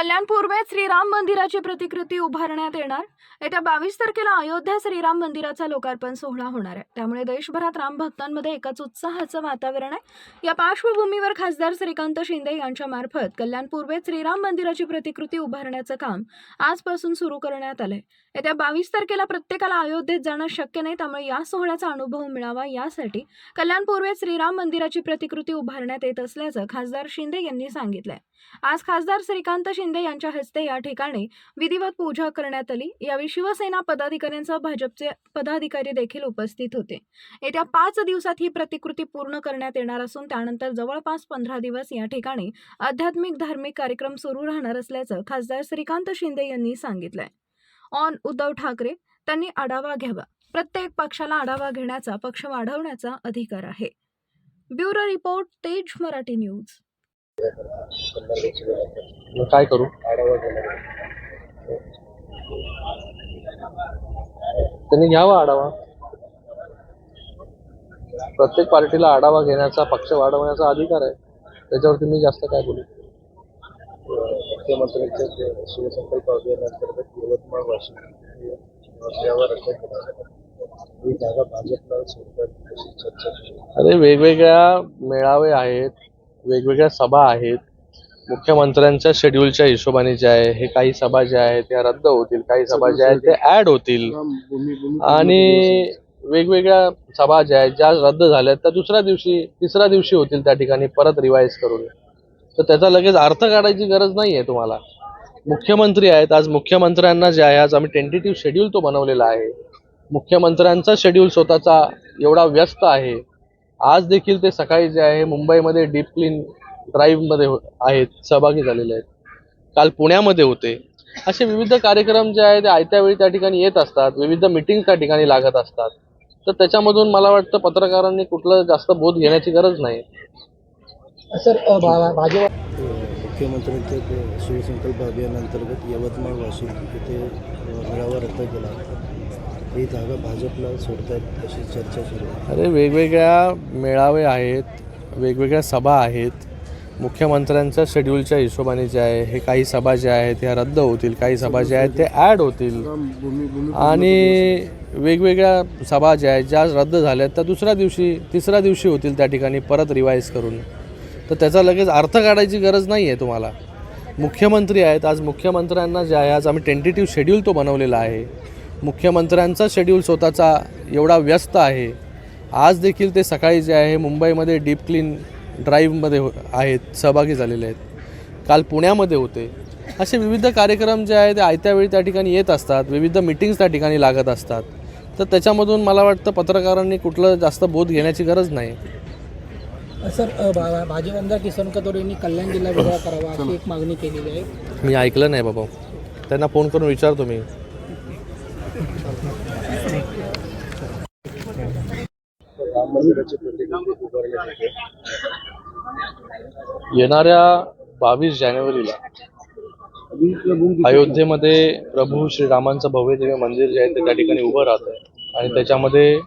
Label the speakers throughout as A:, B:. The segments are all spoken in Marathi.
A: कल्याण पूर्वेत श्रीराम मंदिराची प्रतिकृती उभारण्यात येणार. येत्या बावीस तारखेला अयोध्या श्रीराम मंदिराचा लोकार्पण सोहळा होणार आहे. त्यामुळे देशभरात राम भक्तांमध्ये एकाच उत्साहाचं वातावरण आहे. या पार्श्वभूमीवर खासदार श्रीकांत शिंदे यांच्या मार्फत कल्याण पूर्वेत श्रीराम मंदिराची प्रतिकृती उभारण्याचं काम आजपासून सुरू करण्यात आलंय. येत्या बावीस तारखेला प्रत्येकाला अयोध्येत जाणं शक्य नाही त्यामुळे या सोहळ्याचा अनुभव मिळावा यासाठी कल्याण पूर्वेत श्रीराम मंदिराची प्रतिकृती उभारण्यात येत असल्याचं खासदार शिंदे यांनी सांगितलंय. आज खासदार श्रीकांत शिंदे शिंदे यांच्या हस्ते या ठिकाणी विधिवत पूजा करण्यात आली. यावेळी शिवसेना पदाधिकाऱ्यांसह भाजपचे पदाधिकारी देखील उपस्थित होते. येत्या पाच दिवसात ही प्रतिकृती पूर्ण करण्यात येणार असून त्यानंतर जवळपास पंधरा दिवस या ठिकाणी आध्यात्मिक धार्मिक कार्यक्रम सुरू राहणार असल्याचं खासदार श्रीकांत शिंदे यांनी सांगितलंय. ऑन उद्धव ठाकरे त्यांनी आढावा घ्यावा. प्रत्येक पक्षाला आढावा घेण्याचा पक्ष वाढवण्याचा अधिकार आहे. ब्युरो रिपोर्ट तेज मराठी न्यूज.
B: मग काय करू? त्यांनी घ्यावा आढावा. प्रत्येक पार्टीला आढावा घेण्याचा पक्ष वाढवण्याचा अधिकार आहे. त्याच्यावरती मी जास्त काय बोलू?
C: मुख्यमंत्र्यांच्या शिवसंकल्प अभियानांतर्गत यवतमाळ वाशिम यावर ही जागा भाजपला सोडतात अशी चर्चा सुरू आहे.
B: अरे वेगवेगळ्या मेळावे आहेत. वेगवेगळ्या सभा आहेत. मुख्यमंत्र्यांच्या शेड्यूलच्या हिशोबाने जे आहे हे काही सभा ज्या आहेत त्या रद्द होतील. काही सभा ज्या आहेत त्या ऍड होतील. आणि वेगवेगळ्या सभा ज्या आहेत ज्या रद्द झाल्या त्या दुसऱ्या दिवशी तिसऱ्या दिवशी होतील त्या ठिकाणी परत रिवाईज करून. तर त्याचा लगेच अर्थ काढायची गरज नाही आहे तुम्हाला. मुख्यमंत्री आहेत. आज मुख्यमंत्र्यांना जे आहे आज आम्ही टेंटेटिव्ह शेड्यूल तो बनवलेला आहे. मुख्यमंत्र्यांचा शेड्यूल स्वतःचा एवढा व्यस्त आहे. आज देखील ते सकाळी जे आहे मुंबईमध्ये डीप क्लीन ड्राईव्हमध्ये हो- आहेत सहभागी झालेले आहेत. काल पुण्यामध्ये होते. असे विविध कार्यक्रम जे आहेत ते आयत्या वेळी त्या ठिकाणी येत असतात विविध मिटिंग त्या ठिकाणी लागत असतात. तर त्याच्यामधून मला वाटतं पत्रकारांनी कुठलं जास्त बोध घेण्याची गरज नाही.
D: सर भाजप
C: मुख्यमंत्र्यांच्या जे शिवसंकल्प अभियानांतर्गत यवतमाळ वाशिम अ, मेळावा रद्द केला. ही जागा भाजपला सोडतात अशी चर्चा सुरू आहे.
B: अरे वेगवेगळ्या मेळावे आहेत वेगवेगळ्या सभा आहेत. मुख्यमंत्र्यांच्या शेड्यूलच्या हिशोबाने जे आहे हे काही सभा ज्या आहेत ह्या रद्द होतील. काही सभा ज्या आहेत ते ॲड होतील. आणि वेगवेगळ्या सभा ज्या आहेत ज्या रद्द झाल्या त्या दुसऱ्या दिवशी तिसऱ्या दिवशी होतील त्या ठिकाणी परत रिवाईज करून. तर त्याचा लगेच अर्थ काढायची गरज नाही आहे तुम्हाला. मुख्यमंत्री आहेत. आज मुख्यमंत्र्यांना जे आहे आज आम्ही टेंटेटिव्ह शेड्यूल तो बनवलेला आहे. मुख्यमंत्र्यांचा शेड्यूल स्वतःचा एवढा व्यस्त आहे. आज देखील ते सकाळी जे आहे मुंबईमध्ये डीप क्लीन ड्राईव्हमध्ये हो- आहेत सहभागी झालेले आहेत. काल पुण्यामध्ये होते. असे विविध कार्यक्रम जे आहेत ते आयत्या वेळी त्या ठिकाणी येत असतात. विविध मिटिंग्स त्या ठिकाणी लागत असतात. तर त्याच्यामधून मला वाटतं पत्रकारांनी कुठलं जास्त बोध घेण्याची गरज नाही.
D: सर भाजप आमदार किसन कथोरे यांनी कल्याण जिल्हा वेगळा करावा अशी एक मागणी केलेली आहे.
B: मी ऐकलं नाही बाबा. त्यांना फोन करून विचारतो मी.
C: राम मंदिराची उभारण्यात येते
B: येणाऱ्या बावीस जानेवारीला अयोध्येमध्ये प्रभू श्रीरामांचं भव्य दिव्य मंदिर जे आहे ते त्या ठिकाणी उभं राहत आहे. आणि त्याच्यामध्ये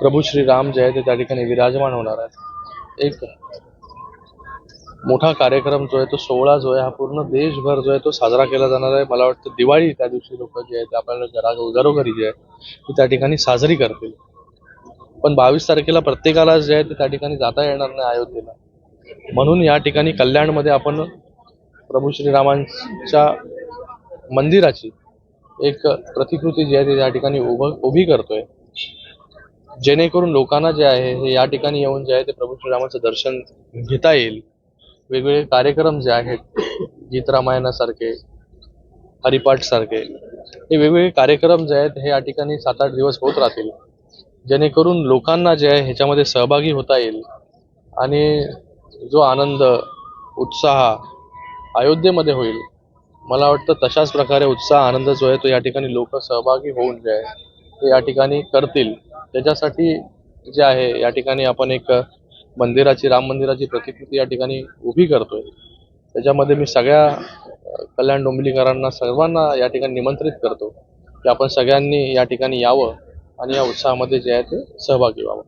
B: प्रभू श्रीराम जे आहे ते त्या ठिकाणी विराजमान होणार आहेत. एक मोठा कार्यक्रम जो आहे तो सोहळा जो आहे हा पूर्ण देशभर जो आहे तो साजरा केला जाणार आहे. मला वाटतं दिवाळी त्या दिवशी लोक जे आहेत ते आपल्याला घरा घरोघरी जे आहे ती त्या ठिकाणी साजरी करतील. पण बावीस तारखेला प्रत्येकाला जे आहे ते त्या ठिकाणी जाता येणार नाही अयोध्येला. म्हणून या ठिकाणी कल्याणमध्ये आपण प्रभू श्रीरामांच्या मंदिराची एक प्रतिकृती जी आहे ती या ठिकाणी उभ उभी करतोय. जेणेकरून लोकांना जे आहे हे या ठिकाणी येऊन जे आहे ते प्रभू श्रीरामाचं दर्शन घेता येईल. वेगवेगळे कार्यक्रम जे आहेत गीत रामायणासारखे हरिपाठ सारखे हे वेगवेगळे कार्यक्रम जे आहेत हे या ठिकाणी सात आठ दिवस होत राहतील. जेणेकरून लोकांना जे आहे ह्याच्यामध्ये सहभागी होता येईल. आणि जो आनंद उत्साह अयोध्येमध्ये होईल मला वाटतं तशाच प्रकारे उत्साह आनंद जो आहे तो या ठिकाणी लोक सहभागी होऊन जे आहे ते या ठिकाणी करतील. त्याच्यासाठी जे आहे या ठिकाणी आपण एक मंदिराची राम मंदिराची प्रतिकृती या ठिकाणी उभी करतोय. त्याच्यामध्ये मी सगळ्या कल्याण डोंबिवलीकरांना सर्वांना या ठिकाणी निमंत्रित करतो की आपण सगळ्यांनी या ठिकाणी यावं. आणि या उत्साहामध्ये जे आहे ते सहभागी व्हावं.